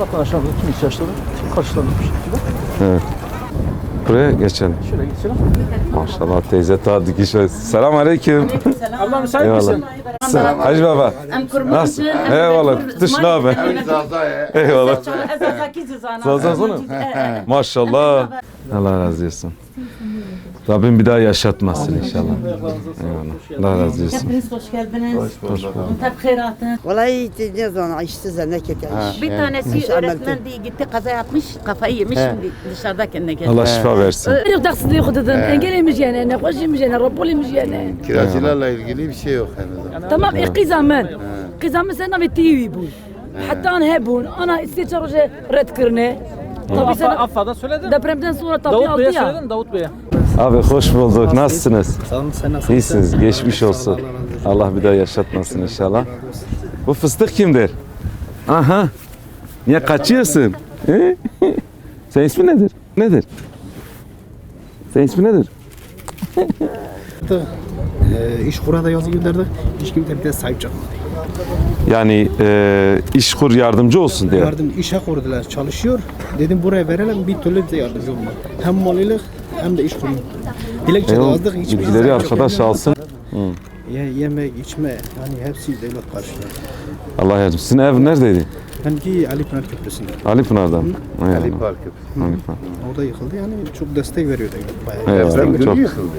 vatandaşlarımızın tüm ihtiyaçları karşılanır bir şekilde. Evet. Buraya geçelim. Şöyle geçelim. Maşallah teyze ta dikiş. Selam aleyküm. Abla müsait misin? Selam. Hacı baba. Nasıl? Eyvallah. Dış ne haber? Eyvallah. Sağ sana. Maşallah. Allah razı olsun. Rabbim bir daha yaşatmasın inşallah. Allah razı olsun. Hepiniz hoş geldiniz. Hoş bulduk. Tabi hayratın. Vallahi ne zaman işte zanneket yani. Bir tanesi öğretmen diye gitti kaza yapmış, kafayı yemiş şimdi dışarıda kendine geldi. Allah şifa versin. Öyle daksız diye kududun. Engeliymiş yani, ne hoşymiş yani, Rabbuliymiş yani. Kiracılarla ilgili bir şey yok henüz. Tamam, ikizamın. İkizamın sen abi TV bu. Hatta ana hebun, ana isteçarı red kırne. Tabii sen affada söyledin. Depremden sonra tabii aldı ya. Davut Bey'e söyledin, Davut Bey'e. Abi hoş bulduk. Nasılsınız? Sağ olun sen nasılsın? İyisiniz. Geçmiş olsun. Allah bir daha yaşatmasın inşallah. Bu fıstık kimdir? Aha. Niye kaçıyorsun? He? Sen ismi nedir? Nedir? Sen ismi nedir? Ee, iş kurada yazı gönderdik. Hiç kimse bir de sahip çıkmadı. Yani e, işkur yardımcı olsun diye. Yardım işe kurdular, çalışıyor. Dedim buraya verelim bir türlü bize yardımcı olmak. Hem malilik hem de iş kurumu. Dilekçe E, o hiçbir bilgileri sahip arkadaş alsın. Ye, yemek, içme yani hepsi devlet karşılıyor. Allah yardım. Sizin ev neredeydi? Benimki Ali Pınar Köprüsü'nde. Ali Pınar'dan. Eyvallah. Ali Parkı. Ali Pınar. Orada yıkıldı yani çok destek veriyor devlet. Bayağı. Eyvallah. Deprem Çok- yıkıldı.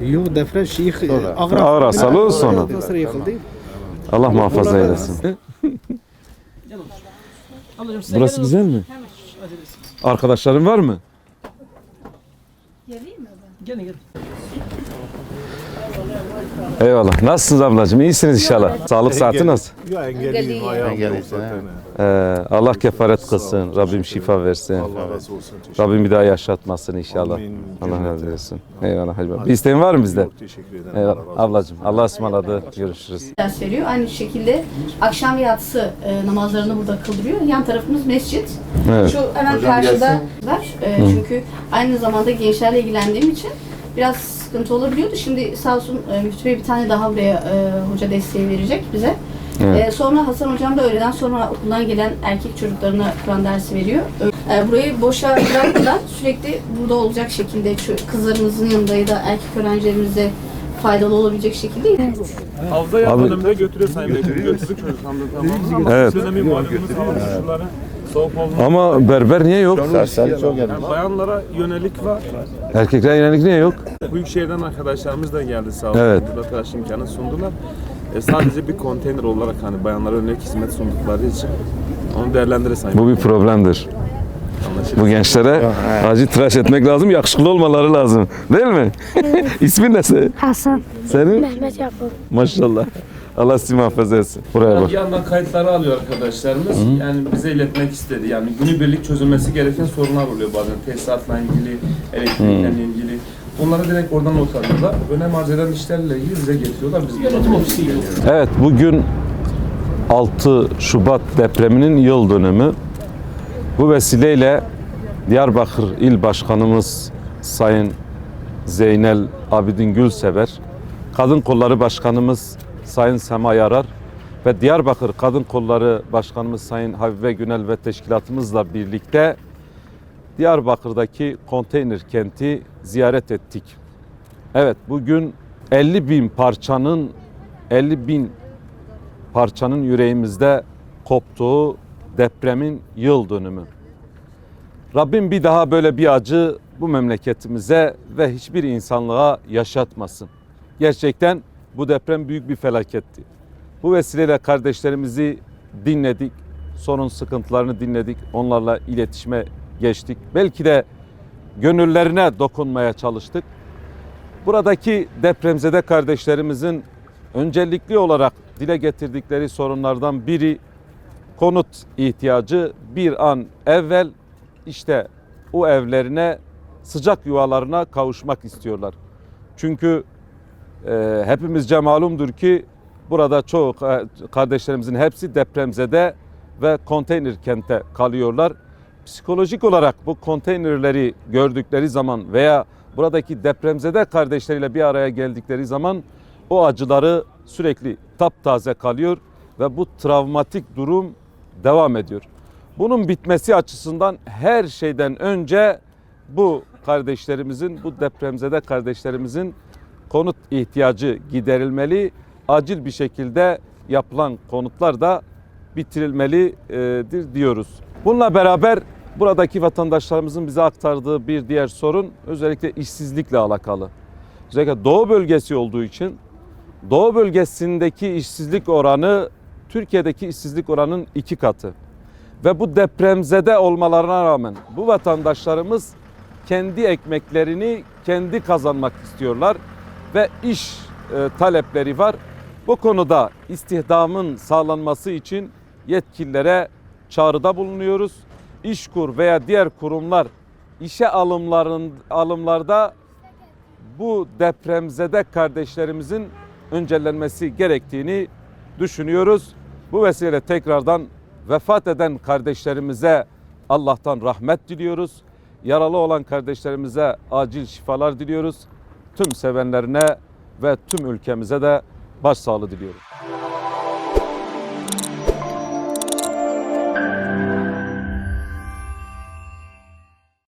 Yok deprem şey ağır Ağır hastalığı sonra. Ondan sonra yıkıldı. Allah muhafaza eylesin. Burası güzel mi? Arkadaşların var mı? Janeiro. Eyvallah. Nasılsınız ablacığım? İyisiniz inşallah. Sağlık saati nasıl? Engelliyim ha. Ee, Allah kefaret kılsın. Rabbim şifa versin. Allah razı olsun. Teşekkür Rabbim bir daha yaşatmasın inşallah. Amin. Allah razı olsun. Eyvallah hacı baba. Bir isteğin var mı bizde? Çok teşekkür ederim. Eyvallah. Allah razı olsun. Ablacığım Allah'a ısmarladı. Görüşürüz. ders veriyor. Aynı şekilde akşam yatsı e, namazlarını burada kıldırıyor. Yan tarafımız mescit. Evet. Şu hemen Hocam karşıda gelsin. var. E, çünkü aynı zamanda gençlerle ilgilendiğim için biraz sıkıntı olabiliyordu. Şimdi sağ olsun e, Müftü Bey bir tane daha buraya e, hoca desteği verecek bize. Evet. E, sonra Hasan Hocam da öğleden sonra okuldan gelen erkek çocuklarına Kur'an dersi veriyor. E, burayı boşa bırakmadan sürekli burada olacak şekilde kızlarımızın yanında ya da erkek öğrencilerimize faydalı olabilecek şekilde Havza Abi- yardımında götürüyor Sayın Bey. Götürdük çocuklarını tamam? Evet. Dönemi. Ama berber niye yok? Serseri çok. Yani bayanlara yönelik var. Erkeklere yönelik niye yok? Büyükşehir'den arkadaşlarımız da geldi sağ olsun. Evet. Burada tıraş imkanı sundular. E, sadece bir konteyner olarak hani bayanlara yönelik hizmet sundukları için onu değerlendirir Sayın Bu bir problemdir. Bu gençlere acil tıraş etmek lazım, yakışıklı olmaları lazım. Değil mi? İsmin ne senin? Hasan, Senin? Mehmet Yakup. Maşallah. Allah sizi muhafaza etsin. Buraya bak. Bir yandan kayıtları alıyor arkadaşlarımız. Yani bize iletmek istedi. Yani günübirlik çözülmesi gereken sorunlar oluyor bazen. Tesisatla ilgili, elektrikle ilgili. Onları direkt oradan not alıyorlar. Önem arz eden işlerle ilgili bize getiriyorlar. Biz Yönetim ofisi. Evet bugün 6 Şubat depreminin yıl dönümü. Bu vesileyle Diyarbakır İl Başkanımız Sayın Zeynel Abidin Gülsever, Kadın Kolları Başkanımız Sayın Sema Yarar ve Diyarbakır Kadın Kolları Başkanımız Sayın Habibe Günel ve teşkilatımızla birlikte Diyarbakır'daki konteyner kenti ziyaret ettik. Evet bugün 50 bin parçanın 50 bin parçanın yüreğimizde koptuğu depremin yıl dönümü. Rabbim bir daha böyle bir acı bu memleketimize ve hiçbir insanlığa yaşatmasın. Gerçekten bu deprem büyük bir felaketti. Bu vesileyle kardeşlerimizi dinledik, sorun sıkıntılarını dinledik, onlarla iletişime geçtik. Belki de gönüllerine dokunmaya çalıştık. Buradaki depremzede kardeşlerimizin öncelikli olarak dile getirdikleri sorunlardan biri konut ihtiyacı bir an evvel işte o evlerine sıcak yuvalarına kavuşmak istiyorlar. Çünkü e, hepimizce malumdur ki burada çoğu ka- kardeşlerimizin hepsi depremzede ve konteyner kente kalıyorlar. Psikolojik olarak bu konteynerleri gördükleri zaman veya buradaki depremzede kardeşleriyle bir araya geldikleri zaman o acıları sürekli taptaze kalıyor ve bu travmatik durum devam ediyor. Bunun bitmesi açısından her şeyden önce bu kardeşlerimizin, bu depremzede kardeşlerimizin konut ihtiyacı giderilmeli. Acil bir şekilde yapılan konutlar da bitirilmelidir diyoruz. Bununla beraber buradaki vatandaşlarımızın bize aktardığı bir diğer sorun özellikle işsizlikle alakalı. Özellikle Doğu bölgesi olduğu için Doğu bölgesindeki işsizlik oranı Türkiye'deki işsizlik oranının iki katı. Ve bu depremzede olmalarına rağmen bu vatandaşlarımız kendi ekmeklerini kendi kazanmak istiyorlar ve iş e, talepleri var. Bu konuda istihdamın sağlanması için yetkililere çağrıda bulunuyoruz. İşkur veya diğer kurumlar işe alımların alımlarda bu depremzede kardeşlerimizin öncelenmesi gerektiğini düşünüyoruz. Bu vesileyle tekrardan vefat eden kardeşlerimize Allah'tan rahmet diliyoruz. Yaralı olan kardeşlerimize acil şifalar diliyoruz. Tüm sevenlerine ve tüm ülkemize de başsağlığı diliyorum.